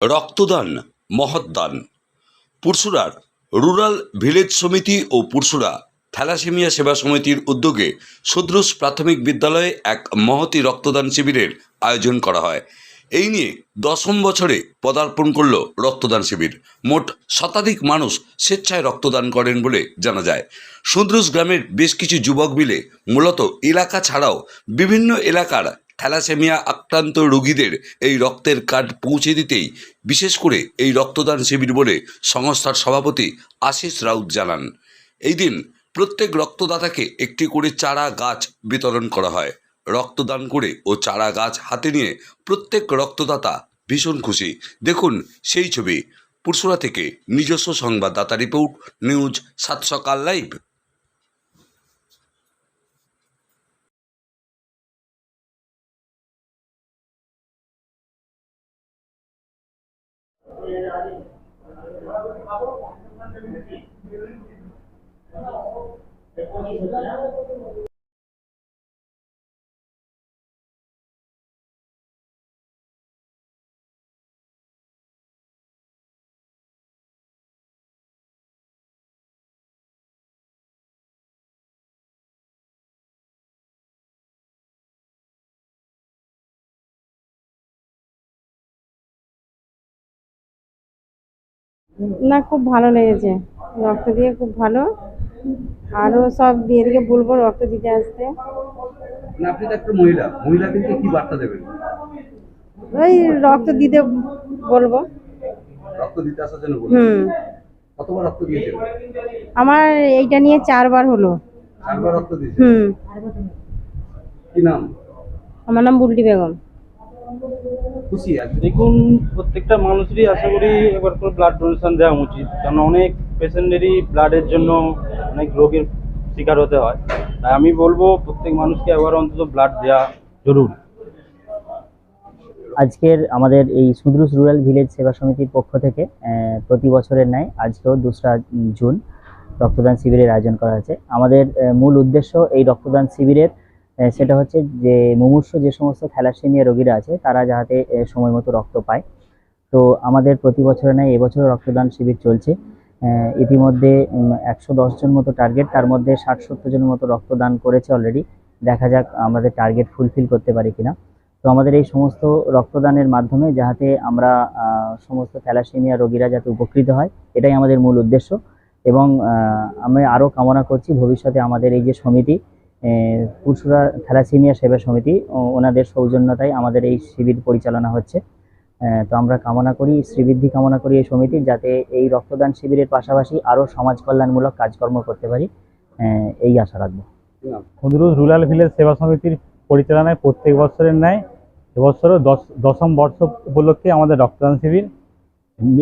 রক্তদান, মহৎদান। পুরসুরার rural village সমিতি ও Pursurah thalassaemia সেবা সমিতির উদ্যোগে সুদ্রুস প্রাথমিক বিদ্যালয়ে এক মহতি রক্তদান শিবিরের আয়োজন করা হয়। এই নিয়ে দশম বছরে পদার্পণ করল রক্তদান শিবির। মোট শতাধিক মানুষ স্বেচ্ছায় রক্তদান করেন বলে জানা যায়। সুদ্রুস গ্রামের বেশ কিছু যুবক মিলে মূলত এলাকা ছাড়াও বিভিন্ন এলাকার থ্যালাসেমিয়া আক্রান্ত রোগীদের এই রক্তের কার্ড পৌঁছে দিতেই, বিশেষ করে এই রক্তদান শিবির বলে সংস্থার সভাপতি আশিস রাউত জানান। এই দিন প্রত্যেক রক্তদাতাকে একটি করে চারা গাছ বিতরণ করা হয়। রক্তদান করে ও চারা গাছ হাতে নিয়ে প্রত্যেক রক্তদাতা ভীষণ খুশি। দেখুন সেই ছবি। পুরসুরা থেকে নিজস্ব সংবাদদাতা রিপোর্ট, নিউজ সাত সকাল লাইভ। చేయాలి না খুব ভালো লেগেছে। রক্ত দিয়ে খুব ভালো। আরও সব বিয়েদিকে বলব রক্ত দিতে আসতে। না আপনি তো একটা মহিলা মহিলাদেরকে কি বার্তা দেবেন? ওই রক্ত দিতে বলব। রক্ত দিতে আসার জন্য বলুন। হুম। কতবার রক্ত দিয়েছেন? আমার এইটা নিয়ে চারবার হলো। চারবার রক্ত দিয়েছেন? হুম। কি নাম? আমার নাম বুলটি বেগম। খুশি আজ দেখুন, প্রত্যেকটা মানুষেরই আশা করি এবার করে ব্লাড ডোনেশন দেওয়া উচিত। কারণ অনেক পেশেন্টেরই ব্লাডের জন্য অনেক রোগের শিকার হতে হয়। তাই আমি বলব, প্রত্যেক মানুষকে একবার অন্তত ব্লাড দেওয়া জরুরি। আজকের আমাদের এই সুদ্রুস রুরাল ভিলেজ সেবা সমিতির পক্ষ থেকে প্রতি বছরের ন্যায় আজকেও দোসরা জুন রক্তদান শিবিরের আয়োজন করা হয়েছে। আমাদের মূল উদ্দেশ্য এই রক্তদান শিবিরের সেটা হচ্ছে যে মুমূর্ষ যে সমস্ত থ্যালাসেমিয়া রোগীরা আছে, তারা যাতে সময় মতো রক্ত পায়। তো আমাদের প্রতি বছরের ন্যায় এবছরও রক্তদান শিবির চলছে। ইতিমধ্যে একশো জন মতো টার্গেট, তার মধ্যে ষাট সত্তর জনের মতো রক্তদান করেছে অলরেডি দেখা যাক, আমাদের টার্গেট ফুলফিল করতে পারি কিনা। তো আমাদের এই সমস্ত রক্তদানের মাধ্যমে যাহাতে আমরা সমস্ত থ্যালাসেমিয়া রোগীরা যাতে উপকৃত হয়, এটাই আমাদের মূল উদ্দেশ্য। এবং আমি আরও কামনা করছি, ভবিষ্যতে আমাদের এই যে সমিতি পুরসুরা থ্যালাসেমিয়া সেবা সমিতি ওনাদের সৌজন্যতায় আমাদের এই শিবির পরিচালনা হচ্ছে। তো আমরা কামনা করি, শ্রীবৃদ্ধি কামনা করি এই সমিতির যাতে এই রক্তদান শিবিরের পাশাপাশি আরও সমাজ কল্যাণমূলক কাজকর্ম করতে পারি। এই আশা রাখব। হুদরুজ রুরাল ভিলেজ সেবা সমিতির পরিচালনায় প্রত্যেক বছরের ন্যায় এবছরও দশ, দশম বর্ষ উপলক্ষে আমাদের রক্তদান শিবির,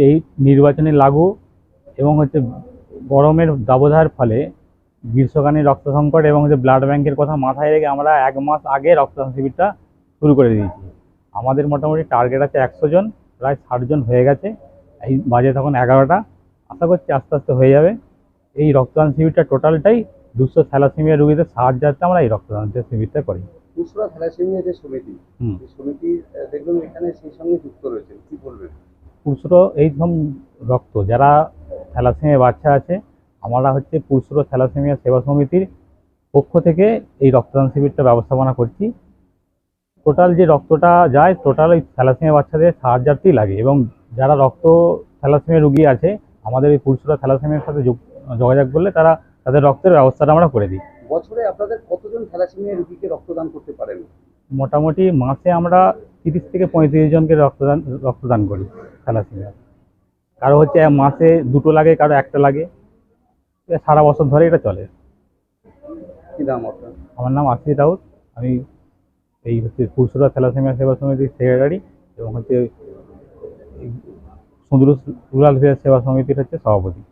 এই নির্বাচনে লাগু এবং হচ্ছে গরমের দাবদাহের ফলে গ্রীষ্মকালীন রক্ত সংকট এবং হচ্ছে ব্লাড ব্যাংকের কথা মাথায় রেখে আমরা এক মাস আগে রক্তদান শিবিরটা শুরু করে দিয়েছি। আমাদের মোটামুটি টার্গেট আছে একশো জন প্রায় ষাট জন হয়ে গেছে। এই বাজে তখন এগারোটা। আশা করছি আস্তে আস্তে হয়ে যাবে। এই রক্তদান শিবিরটা টোটালটাই দুশো থ্যালাসেমিয়া রোগীদের সাহায্যার্থে আমরা এই রক্তদান শিবিরটা করি। পুরসুরা থ্যালাসেমিয়া যে সমিতি এই সমিতি আহ, এখানে সেই সঙ্গে যুক্ত রয়েছেন। কি বলবেন? পুরসুরো এই সব রক্ত যারা থ্যালাসেমিয়া বাচ্চা আছে আমরা হচ্ছে পুরসুরো থ্যালাসেমিয়া সেবা সমিতির পক্ষ থেকে এই রক্তদান শিবিরটা ব্যবস্থাপনা করছি। টোটাল যে রক্তটা যায় টোটাল ওই থ্যালাসেমিয়া বাচ্চাদের সাহায্যার্থেই লাগে এবং যারা রক্ত থ্যালাসেমিয়া রুগী আছে আমাদের এই পুরসুরা থ্যালাসেমিয়ার সাথে যোগ- যোগাযোগ করলে তারা তাদের রক্তের ব্যবস্থাটা আমরা করে দিই। বছরে আপনাদের কতজন থ্যালাসেমিয়া রোগীকে রক্তদান করতে পারেন? মোটামুটি মাসে আমরা তিরিশ থেকে পঁয়ত্রিশ জনকে রক্তদান রক্তদান করি থ্যালাসেমিয়া। কারও হচ্ছে মাসে দুটো লাগে কারও একটা লাগে। সারা বছর ধরে এটা চলে। কি নাম আপনার? আমার নাম আশিস রাউত। আমি এই হচ্ছে পুরসুরা থ্যালাসেমিয়া সেবা সমিতির সেক্রেটারি এবং হচ্ছে সুন্দর রুরাল সেবা সমিতির হচ্ছে সভাপতি।